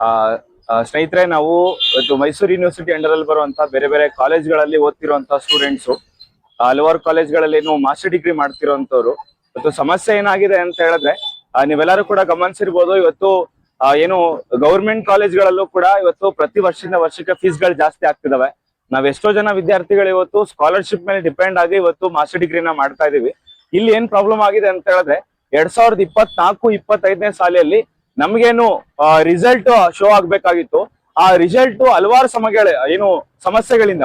ಆ, ಸ್ನೇಹಿತರೆ ನಾವು ಇವತ್ತು ಮೈಸೂರು ಯೂನಿವರ್ಸಿಟಿ ಅಂಡರ್ ಅಲ್ಲಿ ಬರುವಂತಹ ಬೇರೆ ಬೇರೆ ಕಾಲೇಜ್ಗಳಲ್ಲಿ ಓದ್ತಿರುವಂತಹ ಸ್ಟೂಡೆಂಟ್ಸ್ ಹಲವಾರು ಕಾಲೇಜ್ಗಳಲ್ಲಿ ಏನು ಮಾಸ್ಟರ್ ಡಿಗ್ರಿ ಮಾಡ್ತಿರೋಂಥವ್ರು ಇವತ್ತು ಸಮಸ್ಯೆ ಏನಾಗಿದೆ ಅಂತ ಹೇಳಿದ್ರೆ ನೀವೆಲ್ಲರೂ ಕೂಡ ಗಮನಿಸಿರ್ಬೋದು ಇವತ್ತು ಏನು ಗೌರ್ಮೆಂಟ್ ಕಾಲೇಜ್ಗಳಲ್ಲೂ ಕೂಡ ಇವತ್ತು ಪ್ರತಿ ವರ್ಷದಿಂದ ವರ್ಷಕ್ಕೆ ಫೀಸ್ಗಳು ಜಾಸ್ತಿ ಆಗ್ತಿದಾವೆ. ನಾವ್ ಎಷ್ಟೋ ಜನ ವಿದ್ಯಾರ್ಥಿಗಳು ಇವತ್ತು ಸ್ಕಾಲರ್ಶಿಪ್ ಮೇಲೆ ಡಿಪೆಂಡ್ ಆಗಿ ಇವತ್ತು ಮಾಸ್ಟರ್ ಡಿಗ್ರಿನ ಮಾಡ್ತಾ ಇದೀವಿ. ಇಲ್ಲಿ ಏನ್ ಪ್ರಾಬ್ಲಮ್ ಆಗಿದೆ ಅಂತ ಹೇಳಿದ್ರೆ ಎರಡ್ ಸಾವಿರದ ಇಪ್ಪತ್ನಾಲ್ಕು ಇಪ್ಪತ್ತೈದನೇ ಸಾಲಿಯಲ್ಲಿ ನಮ್ಗೇನು ರಿಸಲ್ಟ್ ಶೋ ಆಗ್ಬೇಕಾಗಿತ್ತು. ಆ ರಿಸಲ್ಟ್ ಹಲವಾರು ಸಮಗಳ ಏನು ಸಮಸ್ಯೆಗಳಿಂದ.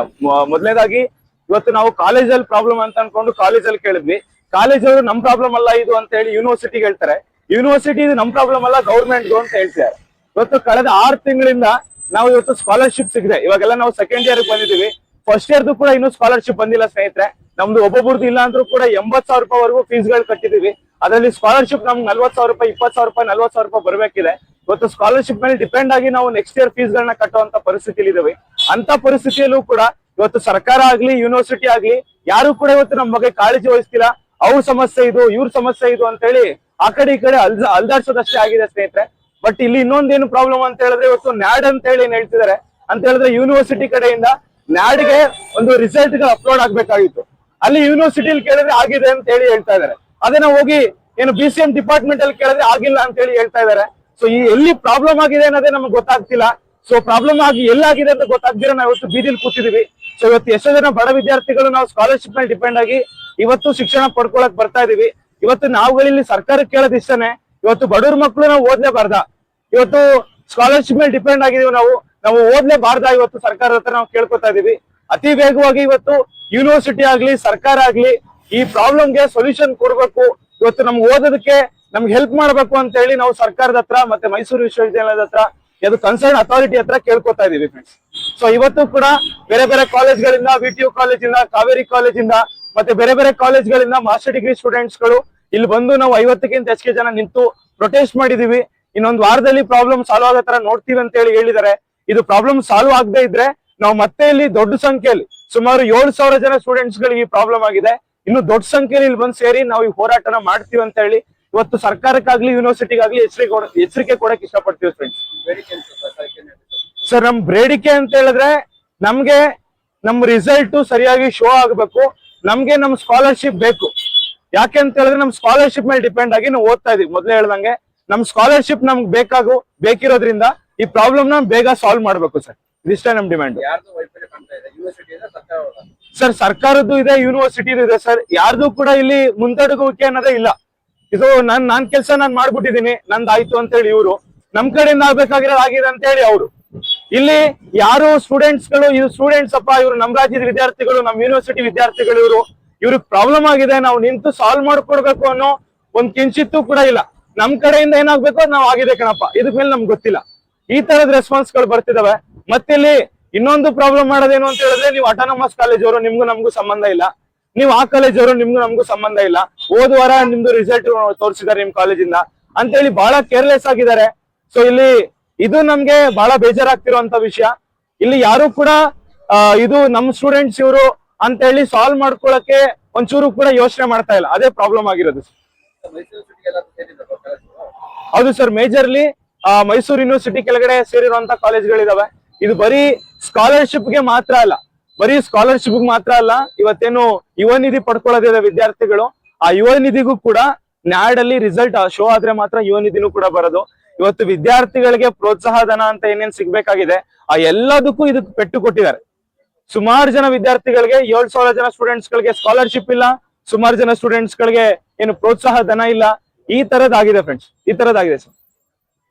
ಮೊದಲನೇದಾಗಿ ಇವತ್ತು ನಾವು ಕಾಲೇಜಲ್ಲಿ ಪ್ರಾಬ್ಲಮ್ ಅಂತ ಅನ್ಕೊಂಡು ಕಾಲೇಜಲ್ಲಿ ಕೇಳಿದ್ವಿ. ಕಾಲೇಜವರು ನಮ್ ಪ್ರಾಬ್ಲಮ್ ಅಲ್ಲ ಇದು ಅಂತ ಹೇಳಿ ಯೂನಿವರ್ಸಿಟಿಗೆ ಹೇಳ್ತಾರೆ. ಯೂನಿವರ್ಸಿಟಿ ಇದು ನಮ್ ಪ್ರಾಬ್ಲಮ್ ಅಲ್ಲ ಗೌರ್ಮೆಂಟ್ ಅಂತ ಹೇಳ್ತಿದ್ದಾರೆ ಇವತ್ತು ಕಳೆದ ಆರು ತಿಂಗಳಿಂದ ನಾವು ಇವತ್ತು ಸ್ಕಾಲರ್ಶಿಪ್ ಸಿಗಿದೆ. ಇವಾಗೆಲ್ಲ ನಾವು ಸೆಕೆಂಡ್ ಇಯರ್ ಬಂದಿದೀವಿ ಫಸ್ಟ್ ಇಯರ್ದು ಕೂಡ ಇನ್ನೂ ಸ್ಕಾಲರ್ಶಿಪ್ ಬಂದಿಲ್ಲ ಸ್ನೇಹಿತರೆ. ನಮ್ದು ಒಬ್ಬೊಬ್ರದ್ದು ಇಲ್ಲ ಅಂದ್ರೂ ಕೂಡ ಎಂಬತ್ ಸಾವಿರ ರೂಪಾಯಿ ವರೆಗೂ ಫೀಸ್ಗಳು ಕಟ್ಟಿದೀವಿ. ಅದರಲ್ಲಿ ಸ್ಕಾಲರ್ಶಿಪ್ ನಮ್ಗೆ ನಲ್ವತ್ ಸಾವಿರ ರೂಪಾಯಿ ಇಪ್ಪತ್ ಸಾವಿರ ರೂಪಾಯಿ ನಲ್ವತ್ ಸಾವಿರ ರೂಪಾಯಿ ಬರಬೇಕಿದೆ. ಇವತ್ತು ಸ್ಕಾಲರ್ಶಿಪ್ ಮೇಲೆ ಡಿಪೆಂಡ್ ಆಗಿ ನಾವು ನೆಕ್ಸ್ಟ್ ಇಯರ್ ಫೀಸ್ ಗಳನ್ನ ಕಟ್ಟುವಂತ ಪರಿಸ್ಥಿತಿಲಿ ಇದಾವೆ ಅಂತ ಪರಿಸ್ಥಿತಿಯಲ್ಲೂ ಕೂಡ ಇವತ್ತು ಸರ್ಕಾರ ಆಗ್ಲಿ ಯೂನಿವರ್ಸಿಟಿ ಆಗ್ಲಿ, ಯಾರು ಕೂಡ ಇವತ್ತು ನಮ್ಮ ಬಗ್ಗೆ ಕಾಳಜಿ ವಹಿಸ್ತಿಲ್ಲ. ಅವ್ರ ಸಮಸ್ಯೆ ಇದು, ಇವ್ರ ಸಮಸ್ಯೆ ಇದು ಅಂತ ಹೇಳಿ ಆ ಕಡೆ ಈ ಕಡೆ ಅಲ್ದ, ಅಲ್ದಾಡ್ಸೋದಷ್ಟೇ ಆಗಿದೆ ಸ್ನೇಹಿತರೆ. ಬಟ್ ಇಲ್ಲಿ ಇನ್ನೊಂದೇನು ಪ್ರಾಬ್ಲಮ್ ಅಂತ ಹೇಳಿದ್ರೆ ಇವತ್ತು ನ್ಯಾಡ್ ಅಂತ ಹೇಳಿ ಏನ್ ಹೇಳ್ತಿದ್ದಾರೆ? ಅಂತ ಹೇಳಿದ್ರೆ ಯೂನಿವರ್ಸಿಟಿ ಕಡೆಯಿಂದ ನ್ಯಾಡ್ಗೆ ಒಂದು ರಿಸಲ್ಟ್ಗಳು ಅಪ್ಲೋಡ್ ಆಗ್ಬೇಕಾಗಿತ್ತು. ಅಲ್ಲಿ ಯೂನಿವರ್ಸಿಟಿಲಿ ಕೇಳಿದ್ರೆ ಆಗಿದೆ ಅಂತ ಹೇಳಿ ಹೇಳ್ತಾ ಇದಾರೆ ಅದನ್ನ ಹೋಗಿ ಏನು ಬಿ ಸಿ ಎಂ ಡಿಪಾರ್ಟ್ಮೆಂಟ್ ಅಲ್ಲಿ ಕೇಳಿದ್ರೆ ಆಗಿಲ್ಲ ಅಂತ ಹೇಳಿ ಹೇಳ್ತಾ ಇದಾರೆ ಸೊ ಈ ಎಲ್ಲಿ ಪ್ರಾಬ್ಲಮ್ ಆಗಿದೆ ಅನ್ನೋದೇ ನಮ್ಗೆ ಗೊತ್ತಾಗ್ತಿಲ್ಲ. ಸೊ ಪ್ರಾಬ್ಲಮ್ ಆಗಿ ಎಲ್ಲಾಗಿದೆ ಅಂತ ಗೊತ್ತಾಗ್ದಿರ ನಾವು ಇವತ್ತು ಬೀದಿಲಿ ಕೂತಿದೀವಿ. ಸೊ ಇವತ್ತು ಎಷ್ಟೋ ಜನ ಬಡ ವಿದ್ಯಾರ್ಥಿಗಳು ನಾವು ಸ್ಕಾಲರ್ಶಿಪ್ ಮೇಲೆ ಡಿಪೆಂಡ್ ಆಗಿ ಇವತ್ತು ಶಿಕ್ಷಣ ಪಡ್ಕೊಳಕ್ ಬರ್ತಾ ಇದೀವಿ. ಇವತ್ತು ನಾವುಗಳಲ್ಲಿ ಸರ್ಕಾರಕ್ಕೆ ಕೇಳೋದ್ ಇಷ್ಟನೇ. ಇವತ್ತು ಬಡವ್ರ ಮಕ್ಕಳು ನಾವು ಓದ್ಲೇಬಾರ್ದ. ಇವತ್ತು ಸ್ಕಾಲರ್ಶಿಪ್ ಮೇಲೆ ಡಿಪೆಂಡ್ ಆಗಿದೀವಿ ನಾವು. ನಾವು ಓದ್ಲೇಬಾರ್ದ ಇವತ್ತು ಸರ್ಕಾರದ ಹತ್ರ ನಾವು ಕೇಳ್ಕೊತಾ ಇದೀವಿ. ಅತಿ ವೇಗವಾಗಿ ಇವತ್ತು ಯೂನಿವರ್ಸಿಟಿ ಆಗ್ಲಿ, ಸರ್ಕಾರ ಆಗ್ಲಿ ಈ ಪ್ರಾಬ್ಲಮ್ಗೆ ಸೊಲ್ಯೂಷನ್ ಕೊಡ್ಬೇಕು. ಇವತ್ತು ನಮ್ಗೆ ಓದೋದಕ್ಕೆ ನಮ್ಗೆ ಹೆಲ್ಪ್ ಮಾಡ್ಬೇಕು ಅಂತ ಹೇಳಿ ನಾವು ಸರ್ಕಾರದ ಹತ್ರ ಮತ್ತೆ ಮೈಸೂರು ವಿಶ್ವವಿದ್ಯಾಲಯದ ಹತ್ರ ಅದು ಕನ್ಸರ್ನ್ ಅಥಾರಿಟಿ ಹತ್ರ ಕೇಳ್ಕೊತಾ ಇದೀವಿ ಫ್ರೆಂಡ್ಸ್ ಸೊ ಇವತ್ತು ಕೂಡ ಬೇರೆ ಬೇರೆ ಕಾಲೇಜ್ಗಳಿಂದ ವಿ ಟಿ ಯು ಕಾಲೇಜಿಂದ ಕಾವೇರಿ ಕಾಲೇಜಿಂದ ಮತ್ತೆ ಬೇರೆ ಬೇರೆ ಕಾಲೇಜ್ಗಳಿಂದ ಮಾಸ್ಟರ್ ಡಿಗ್ರಿ ಸ್ಟೂಡೆಂಟ್ಸ್ಗಳು ಇಲ್ಲಿ ಬಂದು ನಾವು ಐವತ್ತಕ್ಕಿಂತ ಹೆಚ್ಚಿಗೆ ಜನ ನಿಂತು ಪ್ರೊಟೆಸ್ಟ್ ಮಾಡಿದೀವಿ. ಇನ್ನೊಂದು ವಾರದಲ್ಲಿ ಪ್ರಾಬ್ಲಮ್ ಸಾಲ್ವ್ ಆಗೋ ತರ ನೋಡ್ತೀವಿ ಅಂತ ಹೇಳಿ ಹೇಳಿದ್ದಾರೆ. ಇದು ಪ್ರಾಬ್ಲಮ್ ಸಾಲ್ವ್ ಆಗದೆ ಇದ್ರೆ ನಾವು ಮತ್ತೆ ಇಲ್ಲಿ ದೊಡ್ಡ ಸಂಖ್ಯೆಯಲ್ಲಿ ಸುಮಾರು ಏಳು ಸಾವಿರ ಜನ ಸ್ಟೂಡೆಂಟ್ಸ್ ಗಳಿಗೆ ಈ ಪ್ರಾಬ್ಲಮ್ ಆಗಿದೆ. ಇನ್ನು ದೊಡ್ಡ ಸಂಖ್ಯೆಯಲ್ಲಿ ಇಲ್ಲಿ ಬಂದು ಸೇರಿ ನಾವು ಈ ಹೋರಾಟನ ಮಾಡ್ತೀವಿ ಅಂತ ಹೇಳಿ ಇವತ್ತು ಸರ್ಕಾರಕ್ಕಾಗ್ಲಿ ಯೂನಿವರ್ಸಿಟಿಗಾಗ್ಲಿ ಎಚ್ಚರಿಕೆ ಎಚ್ಚರಿಕೆ ಕೊಡಕ್ ಇಷ್ಟಪಡ್ತೀವಿ ಫ್ರೆಂಡ್ಸ್ ಸರ್, ನಮ್ ಬೇಡಿಕೆ ಅಂತ ಹೇಳಿದ್ರೆ ನಮ್ಗೆ ನಮ್ ರಿಸಲ್ಟ್ ಸರಿಯಾಗಿ ಶೋ ಆಗ್ಬೇಕು. ನಮ್ಗೆ ನಮ್ ಸ್ಕಾಲರ್ಶಿಪ್ ಬೇಕು. ಯಾಕೆ ಅಂತ ಹೇಳಿದ್ರೆ ನಮ್ ಸ್ಕಾಲರ್ಶಿಪ್ ಮೇಲೆ ಡಿಪೆಂಡ್ ಆಗಿ ನಾವು ಓದ್ತಾ ಇದೀವಿ. ಮೊದ್ಲೇ ಹೇಳ್ದಂಗೆ ನಮ್ ಸ್ಕಾಲರ್ಶಿಪ್ ನಮ್ಗೆ ಬೇಕಾಗು, ಬೇಕಿರೋದ್ರಿಂದ ಈ ಪ್ರಾಬ್ಲಮ್ನ ಬೇಗ ಸಾಲ್ವ್ ಮಾಡ್ಬೇಕು ಸರ್ ಇದಿಷ್ಟೇ ನಮ್ ಡಿಮ್ಯಾಂಡ್ ಸರ್ ಸರ್ಕಾರದ್ದು ಇದೆ ಯೂನಿವರ್ಸಿಟಿದು ಇದೆ ಸರ್ ಯಾರ್ದು ಕೂಡ ಇಲ್ಲಿ ಮುಂದಡುಗುವಿಕೆ ಅನ್ನೋದೇ ಇಲ್ಲ. ಇದು ನಾನ್ ನಾನ್ ಕೆಲಸ ನಾನ್ ಮಾಡ್ಬಿಟ್ಟಿದೀನಿ ನಂದಾಯ್ತು ಅಂತ ಹೇಳಿ ಇವರು. ನಮ್ ಕಡೆಯಿಂದ ಆಗ್ಬೇಕಾಗಿರೋದು ಆಗಿದೆ ಅಂತ ಹೇಳಿ ಅವರು. ಇಲ್ಲಿ ಯಾರು ಸ್ಟೂಡೆಂಟ್ಸ್ಗಳು ಇವ್ರು ಸ್ಟೂಡೆಂಟ್ಸ್ ಅಪ್ಪ ಇವರು ನಮ್ ರಾಜ್ಯದ ವಿದ್ಯಾರ್ಥಿಗಳು ನಮ್ ಯೂನಿವರ್ಸಿಟಿ ವಿದ್ಯಾರ್ಥಿಗಳು ಇವರು ಇವ್ರಿಗೆ ಪ್ರಾಬ್ಲಮ್ ಆಗಿದೆ. ನಾವು ನಿಂತು ಸಾಲ್ವ್ ಮಾಡ್ಕೊಡ್ಬೇಕು ಅನ್ನೋ ಒಂದ್ ಕಿಂಚಿತ್ತೂ ಕೂಡ ಇಲ್ಲ. ನಮ್ ಕಡೆಯಿಂದ ಏನಾಗ್ಬೇಕು ನಾವ್ ಆಗಿದೆ ಕಣಪ್ಪ. ಇದಕ್ ಮೇಲೆ ನಮ್ಗೆ ಗೊತ್ತಿಲ್ಲ. ಈ ತರದ ರೆಸ್ಪಾನ್ಸ್ಗಳು ಬರ್ತಿದಾವೆ. ಮತ್ತಿಲ್ಲಿ ಇನ್ನೊಂದು ಪ್ರಾಬ್ಲಮ್ ಮಾಡೋದೇನು ಅಂತ ಹೇಳಿದ್ರೆ ನೀವು ಅಟಾನಮಸ್ ಕಾಲೇಜ್ ಅವರು ನಿಮ್ಗೂ ನಮಗೂ ಸಂಬಂಧ ಇಲ್ಲ. ನೀವು ಆ ಕಾಲೇಜ್ ಅವರು ನಿಮ್ಗೂ ನಮಗೂ ಸಂಬಂಧ ಇಲ್ಲ. ಹೋದ ವಾರ ನಿಮ್ದು ರಿಸಲ್ಟ್ ತೋರಿಸಿದ್ದಾರೆ ನಿಮ್ ಕಾಲೇಜಿಂದ ಅಂತೇಳಿ ಬಹಳ ಕೇರ್ಲೆಸ್ ಆಗಿದ್ದಾರೆ. ಸೊ ಇಲ್ಲಿ ಇದು ನಮ್ಗೆ ಬಹಳ ಬೇಜಾರಾಗ್ತಿರುವಂತ ವಿಷಯ. ಇಲ್ಲಿ ಯಾರು ಕೂಡ ಇದು ನಮ್ ಸ್ಟೂಡೆಂಟ್ಸ್ ಇವರು ಅಂತ ಹೇಳಿ ಸಾಲ್ವ್ ಮಾಡ್ಕೊಳಕ್ಕೆ ಒಂಚೂರು ಕೂಡ ಯೋಚನೆ ಮಾಡ್ತಾ ಇಲ್ಲ. ಅದೇ ಪ್ರಾಬ್ಲಮ್ ಆಗಿರೋದು. ಹೌದು ಸರ್ ಮೇಜರ್ಲಿ ಮೈಸೂರು ಯೂನಿವರ್ಸಿಟಿ ಕೆಳಗಡೆ ಸೇರಿರುವಂತ ಕಾಲೇಜ್ಗಳಿದಾವೆ. ಇದು ಬರೀ ಸ್ಕಾಲರ್ಶಿಪ್ಗೆ ಮಾತ್ರ ಅಲ್ಲ, ಬರೀ ಸ್ಕಾಲರ್ಶಿಪ್ ಮಾತ್ರ ಅಲ್ಲ, ಇವತ್ತೇನು ಯುವ ನಿಧಿ ಪಡ್ಕೊಳ್ಳೋದಿದೆ ವಿದ್ಯಾರ್ಥಿಗಳು. ಆ ಯುವ ನಿಧಿಗೂ ಕೂಡ ನ್ಯಾಡ್ ಅಲ್ಲಿ ರಿಸಲ್ಟ್ ಶೋ ಆದ್ರೆ ಮಾತ್ರ ಯುವ ನಿಧಿನೂ ಕೂಡ ಬರೋದು. ಇವತ್ತು ವಿದ್ಯಾರ್ಥಿಗಳಿಗೆ ಪ್ರೋತ್ಸಾಹ ಧನ ಅಂತ ಏನೇನ್ ಸಿಗ್ಬೇಕಾಗಿದೆ, ಆ ಎಲ್ಲದಕ್ಕೂ ಇದು ಪೆಟ್ಟು ಕೊಟ್ಟಿದ್ದಾರೆ. ಸುಮಾರು ಜನ ವಿದ್ಯಾರ್ಥಿಗಳಿಗೆ, ಏಳ್ ಸಾವಿರ ಜನ ಸ್ಟೂಡೆಂಟ್ಸ್ ಗಳಿಗೆ ಸ್ಕಾಲರ್ಶಿಪ್ ಇಲ್ಲ, ಸುಮಾರು ಜನ ಸ್ಟೂಡೆಂಟ್ಸ್ ಗಳಿಗೆ ಏನು ಪ್ರೋತ್ಸಾಹ ಧನ ಇಲ್ಲ. ಈ ತರದಾಗಿದೆ ಫ್ರೆಂಡ್ಸ್ ಈ ತರದಾಗಿದೆ ಸರ್